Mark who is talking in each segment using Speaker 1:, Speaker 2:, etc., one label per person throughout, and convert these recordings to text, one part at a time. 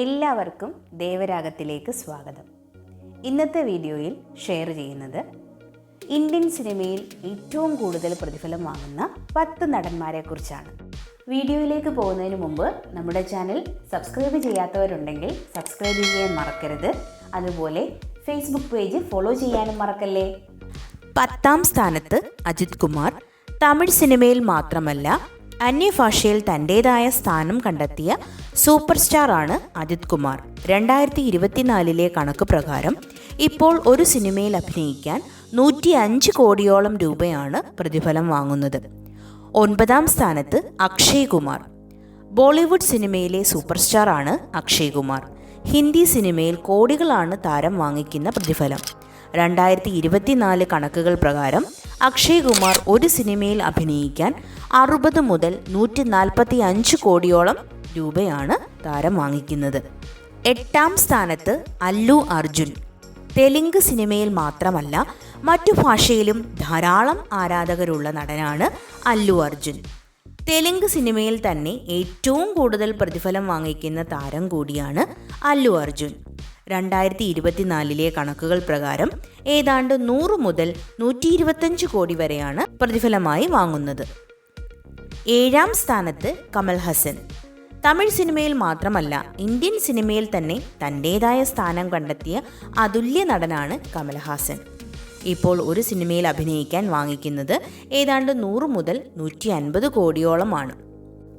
Speaker 1: എല്ലാവർക്കും ദേവരാഗത്തിലേക്ക് സ്വാഗതം. ഇന്നത്തെ വീഡിയോയിൽ ഷെയർ ചെയ്യുന്നത് ഇന്ത്യൻ സിനിമയിൽ ഏറ്റവും കൂടുതൽ പ്രതിഫലം വാങ്ങുന്ന പത്ത് നടന്മാരെക്കുറിച്ചാണ്. വീഡിയോയിലേക്ക് പോകുന്നതിന് മുമ്പ് നമ്മുടെ ചാനൽ സബ്സ്ക്രൈബ് ചെയ്യാത്തവരുണ്ടെങ്കിൽ സബ്സ്ക്രൈബ് ചെയ്യാൻ മറക്കരുത്. അതുപോലെ ഫേസ്ബുക്ക് പേജ് ഫോളോ ചെയ്യാനും മറക്കല്ലേ?
Speaker 2: പത്താം സ്ഥാനത്ത് അജിത് കുമാർ. തമിഴ് സിനിമയിൽ മാത്രമല്ല അന്യഭാഷയിൽ തന്റെതായ സ്ഥാനം കണ്ടെത്തിയ സൂപ്പർ സ്റ്റാറാണ് അജിത് കുമാർ. രണ്ടായിരത്തി ഇരുപത്തിനാലിലെ കണക്ക് പ്രകാരം ഇപ്പോൾ ഒരു സിനിമയിൽ അഭിനയിക്കാൻ നൂറ്റി അഞ്ച് കോടിയോളം രൂപയാണ് പ്രതിഫലം വാങ്ങുന്നത്. ഒൻപതാം സ്ഥാനത്ത് അക്ഷയ് കുമാർ. ബോളിവുഡ് സിനിമയിലെ സൂപ്പർ സ്റ്റാറാണ് അക്ഷയ് കുമാർ. ഹിന്ദി സിനിമയിൽ കോടികളാണ് താരം വാങ്ങിക്കുന്ന പ്രതിഫലം. രണ്ടായിരത്തി ഇരുപത്തിനാല് കണക്കുകൾ പ്രകാരം അക്ഷയ് കുമാർ ഒരു സിനിമയിൽ അഭിനയിക്കാൻ അറുപത് മുതൽ നൂറ്റി നാൽപ്പത്തി അഞ്ച് കോടിയോളം രൂപയാണ് താരം വാങ്ങിക്കുന്നത്. എട്ടാം സ്ഥാനത്ത് അല്ലു അർജുൻ. തെലുങ്ക് സിനിമയിൽ മാത്രമല്ല മറ്റു ഭാഷയിലും ധാരാളം ആരാധകരുള്ള നടനാണ് അല്ലു അർജുൻ. തെലുങ്ക് സിനിമയിൽ തന്നെ ഏറ്റവും കൂടുതൽ പ്രതിഫലം വാങ്ങിക്കുന്ന താരം കൂടിയാണ് അല്ലു അർജുൻ. രണ്ടായിരത്തി ഇരുപത്തിനാലിലെ കണക്കുകൾ പ്രകാരം ഏതാണ്ട് നൂറ് മുതൽ നൂറ്റി ഇരുപത്തഞ്ച് കോടി വരെയാണ് പ്രതിഫലമായി വാങ്ങുന്നത്. ഏഴാം സ്ഥാനത്ത് കമൽ ഹസൻ. തമിഴ് സിനിമയിൽ മാത്രമല്ല ഇന്ത്യൻ സിനിമയിൽ തന്നെ തന്റെതായ സ്ഥാനം കണ്ടെത്തിയ അതുല്യ നടനാണ് കമൽഹാസൻ ഇപ്പോൾ ഒരു സിനിമയിൽ അഭിനയിക്കാൻ വാങ്ങിക്കുന്നത് ഏതാണ്ട് നൂറ് മുതൽ നൂറ്റി അൻപത് കോടിയോളമാണ്.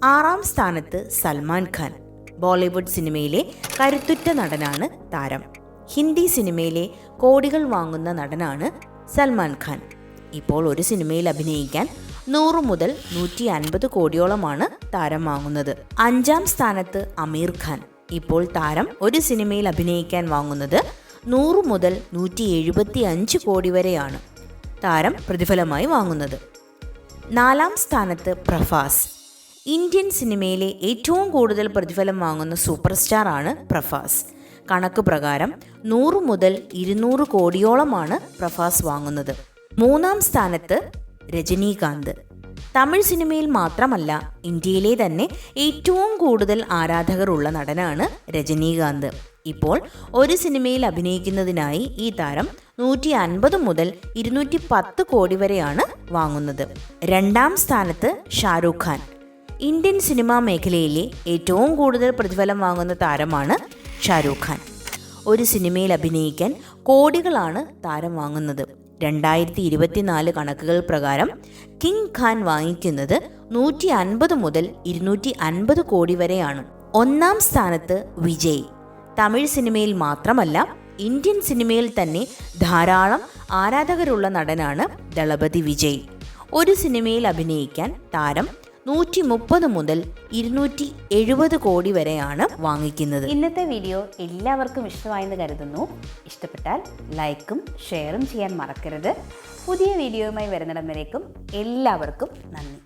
Speaker 2: ആറാം സ്ഥാനത്ത് സൽമാൻ ഖാൻ. ബോളിവുഡ് സിനിമയിലെ കരുത്തുറ്റ നടനാണ് താരം. ഹിന്ദി സിനിമയിലെ കോടികൾ വാങ്ങുന്ന നടനാണ് സൽമാൻ ഖാൻ. ഇപ്പോൾ ഒരു സിനിമയിൽ അഭിനയിക്കാൻ നൂറ് മുതൽ നൂറ്റി അൻപത് കോടിയോളമാണ് താരം വാങ്ങുന്നത്. അഞ്ചാം സ്ഥാനത്ത് അമീർ ഖാൻ. ഇപ്പോൾ താരം ഒരു സിനിമയിൽ അഭിനയിക്കാൻ വാങ്ങുന്നത് നൂറ് മുതൽ നൂറ്റി എഴുപത്തി അഞ്ച് കോടി വരെയാണ് താരം പ്രതിഫലമായി വാങ്ങുന്നത്. നാലാം സ്ഥാനത്ത് പ്രഫാസ് ഇന്ത്യൻ സിനിമയിലെ ഏറ്റവും കൂടുതൽ പ്രതിഫലം വാങ്ങുന്ന സൂപ്പർ സ്റ്റാർ ആണ് പ്രഫാസ് കണക്ക് പ്രകാരം നൂറ് മുതൽ ഇരുന്നൂറ് കോടിയോളമാണ് പ്രഫാസ് വാങ്ങുന്നത്. മൂന്നാം സ്ഥാനത്ത് രജനീകാന്ത്. തമിഴ് സിനിമയിൽ മാത്രമല്ല ഇന്ത്യയിലെ തന്നെ ഏറ്റവും കൂടുതൽ ആരാധകർ ഉള്ള നടനാണ് രജനീകാന്ത്. ഇപ്പോൾ ഒരു സിനിമയിൽ അഭിനയിക്കുന്നതിനായി ഈ താരം നൂറ്റി അൻപത് മുതൽ ഇരുന്നൂറ്റി പത്ത് കോടി വരെയാണ് വാങ്ങുന്നത്. രണ്ടാം സ്ഥാനത്ത് ഷാരൂഖ് ഖാൻ. ഇന്ത്യൻ സിനിമാ മേഖലയിലെ ഏറ്റവും കൂടുതൽ പ്രതിഫലം വാങ്ങുന്ന താരമാണ് ഷാരൂഖ് ഖാൻ. ഒരു സിനിമയിൽ അഭിനയിക്കാൻ കോടികളാണ് താരം വാങ്ങുന്നത്. രണ്ടായിരത്തി ഇരുപത്തിനാല് കണക്കുകൾ പ്രകാരം കിങ് ഖാൻ വാങ്ങിക്കുന്നത് നൂറ്റി അൻപത് മുതൽ ഇരുന്നൂറ്റി അൻപത് കോടി വരെയാണ്. ഒന്നാം സ്ഥാനത്ത് വിജയ്. തമിഴ് സിനിമയിൽ മാത്രമല്ല ഇന്ത്യൻ സിനിമയിൽ തന്നെ ധാരാളം ആരാധകരുള്ള നടനാണ് ദളപതി വിജയ്. ഒരു സിനിമയിൽ അഭിനയിക്കാൻ താരം നൂറ്റി മുപ്പത് മുതൽ ഇരുന്നൂറ്റി എഴുപത് കോടി വരെയാണ് വാങ്ങിക്കുന്നത്.
Speaker 1: ഇന്നത്തെ വീഡിയോ എല്ലാവർക്കും ഇഷ്ടമായെന്ന് കരുതുന്നു. ഇഷ്ടപ്പെട്ടാൽ ലൈക്കും ഷെയറും ചെയ്യാൻ മറക്കരുത്. പുതിയ വീഡിയോയുമായി വരുന്നിടം വരേക്കും എല്ലാവർക്കും നന്ദി.